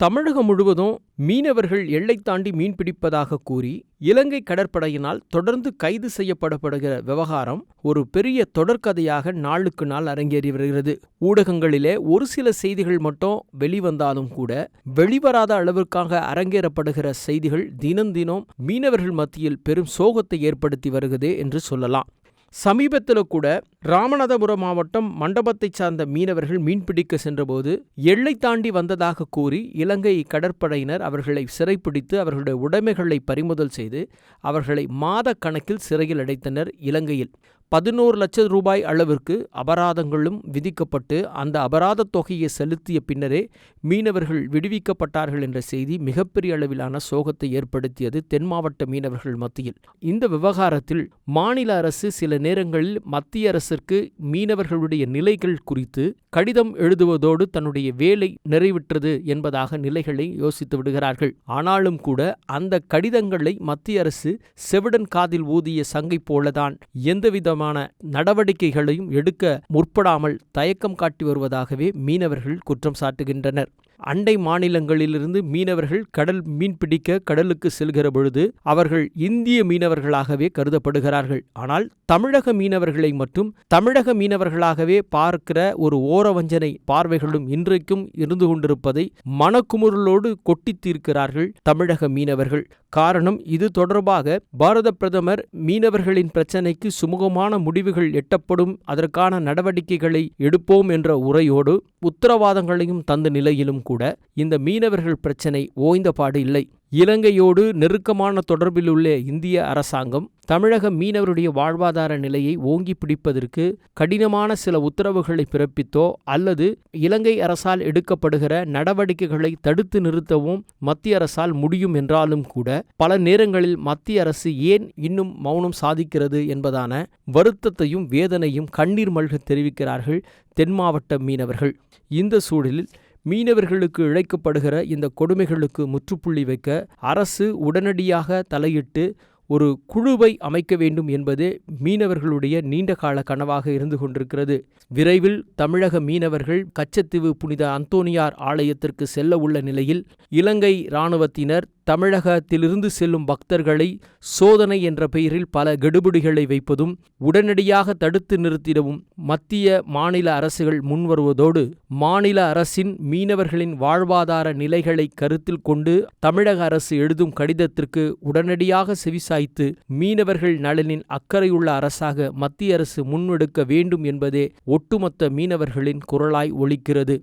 தமிழகம் முழுவதும் மீனவர்கள் எல்லை தாண்டி மீன்பிடிப்பதாக கூறி இலங்கை கடற்படையினால் தொடர்ந்து கைது செய்யப்படப்படுகிற விவகாரம் ஒரு பெரிய தொடர்கதையாக நாளுக்கு நாள் அரங்கேறி வருகிறது. ஊடகங்களிலே ஒரு சில செய்திகள் மட்டும் வெளிவந்தாலும் கூட வெளிவராத அளவிற்காக அரங்கேறப்படுகிற செய்திகள் தினம் தினம் மீனவர்கள் மத்தியில் பெரும் சோகத்தை ஏற்படுத்தி வருகிறது என்று சொல்லலாம். சமீபத்தில் கூட ராமநாதபுரம் மாவட்டம் மண்டபத்தைச் சார்ந்த மீனவர்கள் மீன்பிடிக்க சென்றபோது எல்லை தாண்டி வந்ததாக கூறி இலங்கை கடற்படையினர் அவர்களை சிறைப்பிடித்து அவர்களுடைய உடைமைகளை பறிமுதல் செய்து அவர்களை மாத கணக்கில் சிறையில் அடைத்தனர் இலங்கையில். பதினோரு லட்சம் ரூபாய் அளவிற்கு அபராதங்களும் விதிக்கப்பட்டு அந்த அபராத தொகையை செலுத்திய பின்னரே மீனவர்கள் விடுவிக்கப்பட்டார்கள் என்ற செய்தி மிகப்பெரிய அளவிலான சோகத்தை ஏற்படுத்தியது தென் மாவட்ட மீனவர்கள் மத்தியில். இந்த விவகாரத்தில் மாநில அரசு சில நேரங்களில் மத்திய அரசு அரசிற்கு மீனவர்களுடைய நிலைகள் குறித்து கடிதம் எழுதுவதோடு தன்னுடைய வேலை நிறைவிற்றது என்பதாக நிலைகளை யோசித்து விடுகிறார்கள். ஆனாலும் கூட அந்த கடிதங்களை மத்திய அரசு செவிடன் காதில் ஊதிய சங்கை போலதான் எந்தவிதமான நடவடிக்கைகளையும் எடுக்க முற்படாமல் தயக்கம் காட்டி வருவதாகவே மீனவர்கள் குற்றம் சாட்டுகின்றனர். அண்டை மாநிலங்களிலிருந்து மீனவர்கள் கடல் மீன்பிடிக்க கடலுக்கு செல்கிற பொழுது அவர்கள் இந்திய மீனவர்களாகவே கருதப்படுகிறார்கள். ஆனால் தமிழக மீனவர்களை மட்டும் தமிழக மீனவர்களாகவே பார்க்கிற ஒரு ஓரவஞ்சனை பார்வைகளும் இன்றைக்கும் இருந்து கொண்டிருப்பதை மனக்குமுறலோடு கொட்டி தீர்க்கிறார்கள் தமிழக மீனவர்கள். காரணம் இது தொடர்பாக பாரத பிரதமர் மீனவர்களின் பிரச்சினைக்கு சுமூகமான முடிவுகள் எட்டப்படும் அதற்கான நடவடிக்கைகளை எடுப்போம் என்ற உரையோடு உத்தரவாதங்களையும் தந்த நிலையிலும் கூட இந்த மீனவர்கள் பிரச்சினை ஓய்ந்தபாடு இல்லை. இலங்கையோடு நெருக்கமான தொடர்பிலுள்ள இந்திய அரசாங்கம் தமிழக மீனவருடைய வாழ்வாதார நிலையை ஓங்கி பிடிப்பதற்கு கடினமான சில உத்தரவுகளை பிறப்பித்தோ அல்லது இலங்கை அரசால் எடுக்கப்படுகிற நடவடிக்கைகளை தடுத்து நிறுத்தவும் மத்திய அரசால் முடியும் என்றாலும் கூட பல நேரங்களில் மத்திய அரசு ஏன் இன்னும் மௌனம் சாதிக்கிறது என்பதான வருத்தத்தையும் வேதனையும் கண்ணீர் மல்க தெரிவிக்கிறார்கள் தென் மாவட்ட மீனவர்கள். இந்த சூழலில் மீனவர்களுக்கு இழைக்கப்படுகிற இந்த கொடுமைகளுக்கு முற்றுப்புள்ளி வைக்க அரசு உடனடியாக தலையிட்டு ஒரு குழுவை அமைக்க வேண்டும் என்பது மீனவர்களுடைய நீண்டகால கனவாக இருந்து கொண்டிருக்கிறது. விரைவில் தமிழக மீனவர்கள் கச்சத்தீவு புனித அந்தோனியார் ஆலயத்திற்கு செல்ல உள்ள நிலையில் இலங்கை இராணுவத்தினர் தமிழகத்திலிருந்து செல்லும் பக்தர்களை சோதனை என்ற பெயரில் பல கெடுபிடிகளை வைப்பதும் உடனடியாக தடுத்து நிறுத்திடவும் மத்திய மாநில அரசுகள் முன்வருவதோடு மாநில அரசின் மீனவர்களின் வாழ்வாதார நிலைகளை கருத்தில் கொண்டு தமிழக அரசு எழுதும் கடிதத்திற்கு உடனடியாக செவிசாய்த்து மீனவர்கள் நலனின் அக்கறையுள்ள அரசாக மத்திய அரசு முன்னெடுக்க வேண்டும் என்பதே ஒட்டுமொத்த மீனவர்களின் குரலாய் ஒலிக்கிறது.